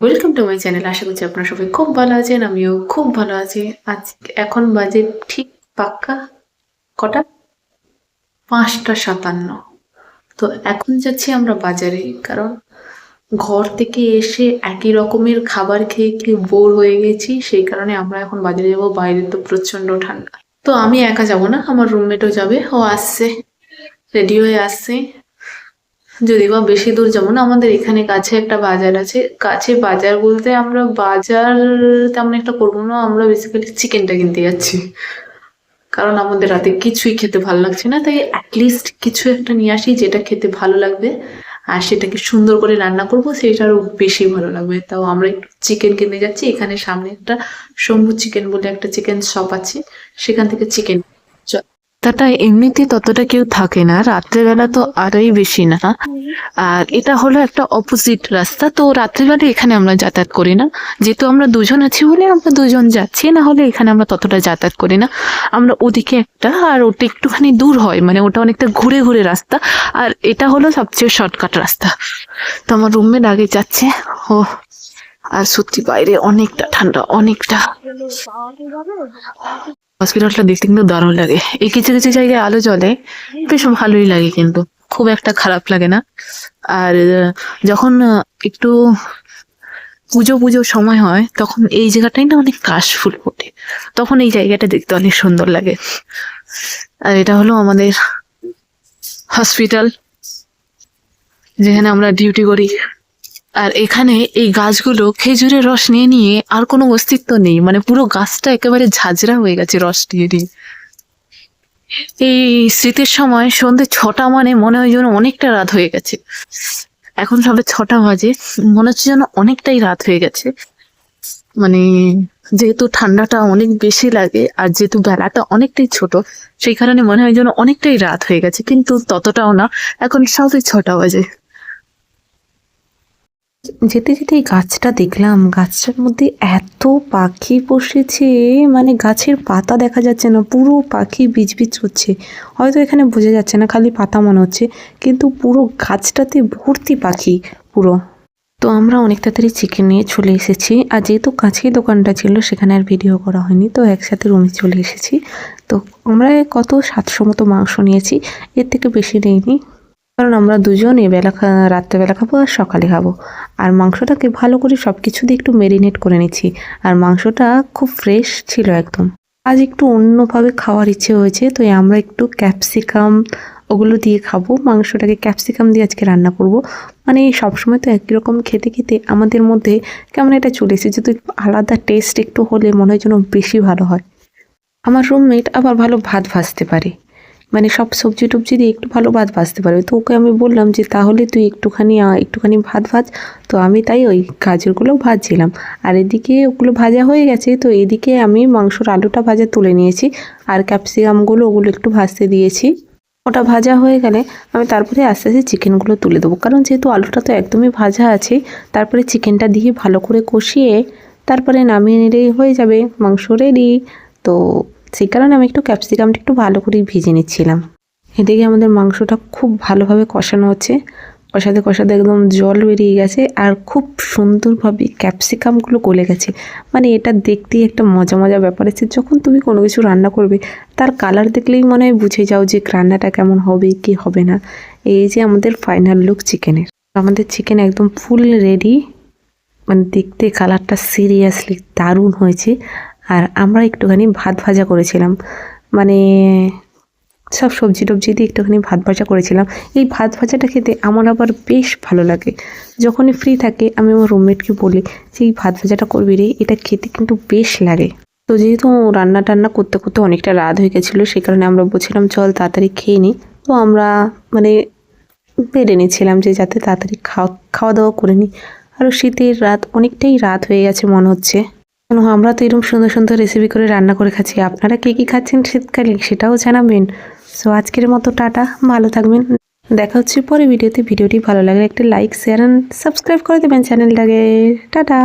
Welcome to my channel আশা করছি আপনারা সবাই খুব ভালো আছেন, আমিও খুব ভালো আছি। আজ এখন বাজে ঠিক পাক্কা কটা? পাঁচটা সাতান্ন। তো এখন যাচ্ছি আমরা বাজারে, কারণ ঘর থেকে এসে একই রকমের খাবার খেয়ে কি বোর হয়ে গেছি, সেই কারণে আমরা এখন বাজারে যাব। বাইরে তো প্রচণ্ড ঠান্ডা। তো আমি একা যাব না, আমার রুমমেটও যাবে, ও আসছে রেডি হয়ে আসছে। যদি বা বেশি দূর যাব না, আমাদের এখানে কাছে একটা বাজার আছে। কাছে বাজার বলতে আমরা বাজার তেমন একটা করব না, আমরা বেসিক্যালি চিকেনটা কিনতে যাচ্ছি। কারণ আমাদের রাতে কিছুই খেতে ভালো লাগছে না, তাই অ্যাটলিস্ট কিছু একটা নিয়ে আসি যেটা খেতে ভালো লাগবে। আর সেটাকে সুন্দর করে রান্না করব সেটা আরও বেশি ভালো লাগবে। তাও আমরা একটু চিকেন কিনতে যাচ্ছি, এখানে সামনে একটা শম্ভু চিকেন বলে একটা চিকেন শপ আছে, সেখান থেকে চিকেন রাস্তাটা এমনিতে ততটা কেউ থাকে না, রাত্রেবেলা তো আরোই বেশি না। আর এটা হলো একটা অপোজিট রাস্তা, তো রাত্রেবেলা এখানে আমরা যাতায়াত করি না। যেহেতু আমরা দুজন আছি বলে আমরা দুজন যাচ্ছি, না হলে এখানে আমরা ততটা যাতায়াত করি না। আমরা ওদিকে একটা, আর ওটা একটুখানি দূর হয় মানে ওটা অনেকটা ঘুরে ঘুরে রাস্তা। আর এটা হলো সবচেয়ে শর্টকাট রাস্তা। তো আমার রুমমেট আগে যাচ্ছে। ও আর সত্যি বাইরে অনেকটা ঠান্ডা, অনেকটা। হসপিটালটা দেখতে কিন্তু দারুণ লাগে। এই কিছু কিছু জায়গায় আলো জ্বলে, বেশ ভালোই লাগে কিন্তু। খুব একটা খারাপ লাগে না। আর যখন একটু পুজো পুজো সময় হয়, তখন এই জায়গাটাই না অনেক কাশ ফুল ফোটে। তখন এই জায়গাটা দেখতে অনেক সুন্দর লাগে। আর এটা হলো আমাদের হসপিটাল, যেখানে আমরা ডিউটি করি। আর এখানে এই গাছগুলো খেজুরের রস নিয়ে নিয়ে আর কোনো অস্তিত্ব নেই। মানে পুরো গাছটা একেবারে ঝাঁঝরা হয়ে গেছে রস নিয়ে নিয়ে। এই শীতের সময় সন্ধ্যে ছটা মানে মনে হয় যেন অনেকটা রাত হয়ে গেছে। এখন সবে ছটা বাজে, মনে হচ্ছে যেন অনেকটাই রাত হয়ে গেছে। মানে যেহেতু ঠান্ডাটা অনেক বেশি লাগে আর যেহেতু বেলাটা অনেকটাই ছোট, সেই কারণে মনে হয় যেন অনেকটাই রাত হয়ে গেছে, কিন্তু ততটাও না। এখন সবে ছটা বাজে। যেতে যেতে এই গাছটা দেখলাম, গাছটার মধ্যে এত পাখি বসেছে মানে গাছের পাতা দেখা যাচ্ছে না, পুরো পাখি বিজবিজ করছে হয়তো এখানে বোঝা যাচ্ছে না, খালি পাতা মনে হচ্ছে, কিন্তু পুরো গাছটাতে ভর্তি পাখি, পুরো। তো আমরা অনেক তাড়াতাড়ি চিকেন নিয়ে চলে এসেছি, আর যেহেতু কাছেই দোকানটা ছিল, সেখানে আর ভিডিও করা হয়নি, তো একসাথে রুমে চলে এসেছি। তো আমরা কত সাতশো মতো মাংস নিয়েছি, এর থেকে বেশি নেইনি কারণ আমরা দুজন এবেলা রাত্রেবেলা খাব আর সকালে খাব। আর মাংসটাকে ভালো করে সব কিছু দিয়ে একটু মেরিনেট করে নিচ্ছি। আর মাংসটা খুব ফ্রেশ ছিল একদম। আজ একটু অন্যভাবে খাওয়ার ইচ্ছে হয়েছে, তো আমরা একটু ক্যাপসিকাম ওগুলো দিয়ে খাব। মাংসটাকে ক্যাপসিকাম দিয়ে আজকে রান্না করব। মানে সবসময় তো একই রকম খেতে খেতে আমাদের মধ্যে কেমন এটা চলে এসেছে আলাদা টেস্ট একটু হলে মনে হয় যেন বেশি ভালো হয়। আমার রুমমেট আবার ভালো ভাত ভাজতে পারে। মানে সব সবজি টবজি দিয়ে একটু ভালো ভাত ভাজতে পারবে। তো ওকে আমি বললাম যে, তাহলে তুই একটুখানি একটুখানি ভাত ভাজ। তো আমি তাই ওই গাজরগুলো ভাজছিলাম। আর এদিকে ওগুলো ভাজা হয়ে গেছে, তো এদিকে আমি মাংসর আলুটা ভাজা তুলে নিয়েছি। আর ক্যাপসিকামগুলো ওগুলো একটু ভাজতে দিয়েছি। ওটা ভাজা হয়ে গেলে আমি তারপরে আস্তে আস্তে চিকেনগুলো তুলে দেবো। কারণ যেহেতু আলুটা তো একদমই ভাজা আছে, তারপরে চিকেনটা দিয়ে ভালো করে কষিয়ে তারপরে নামিয়ে নিলেই হয়ে যাবে মাংস রেডি তো সেই কারণে আমি একটু ক্যাপসিকামটা একটু ভালো করে ভিজে নিচ্ছিলাম। এদিকে আমাদের মাংসটা খুব ভালোভাবে কষানো হচ্ছে। কষাতে কষাতে একদম জল বেরিয়ে গেছে আর খুব সুন্দরভাবে ক্যাপসিকামগুলো গলে গেছে। মানে এটা দেখতেই একটা মজা মজা ব্যাপার আছে। যখন তুমি কোনো কিছু রান্না করবে, তার কালার দেখলেই মনে হয় বুঝে যাও যে রান্নাটা কেমন হবে, কি হবে না। এই যে আমাদের ফাইনাল লুক চিকেনের আমাদের চিকেন একদম ফুল রেডি মানে দেখতে কালারটা সিরিয়াসলি দারুণ হয়েছে। আর আমরা একটুখানি ভাত ভাজা করেছিলাম। মানে সব সবজি টবজি দিয়ে একটুখানি ভাত ভাজা করেছিলাম। এই ভাত ভাজাটা খেতে আমার আবার বেশ ভালো লাগে। যখনই ফ্রি থাকে, আমি আমার রুমমেটকে বলি যে, এই ভাত ভাজাটা করবি রে, এটা খেতে কিন্তু বেশ লাগে। তো যেহেতু রান্না টান্না করতে করতে অনেকটা রাত হয়ে গেছিল, সেই কারণে আমরা বলছিলাম, চল তাড়াতাড়ি খেয়ে নিই তো আমরা মানে বেড়ে নিয়েছিলাম যে, যাতে তাড়াতাড়ি খাওয়া খাওয়া দাওয়া করে নিই আরও শীতের রাত, অনেকটাই রাত হয়ে গেছে মনে হচ্ছে। কেন আমরা তো এরকম সুন্দর সুন্দর রেসিপি করে রান্না করে খাচ্ছি। আপনারা কী কী খাচ্ছেন শীতকালে সেটাও জানাবেন। সো আজকের মতো টাটা, ভালো থাকবেন। দেখা হচ্ছে পরে ভিডিওতে। ভিডিওটি ভালো লাগলে একটা লাইক শেয়ার অ্যান্ড সাবস্ক্রাইব করে দেবেন চ্যানেলটাকে। টাটা!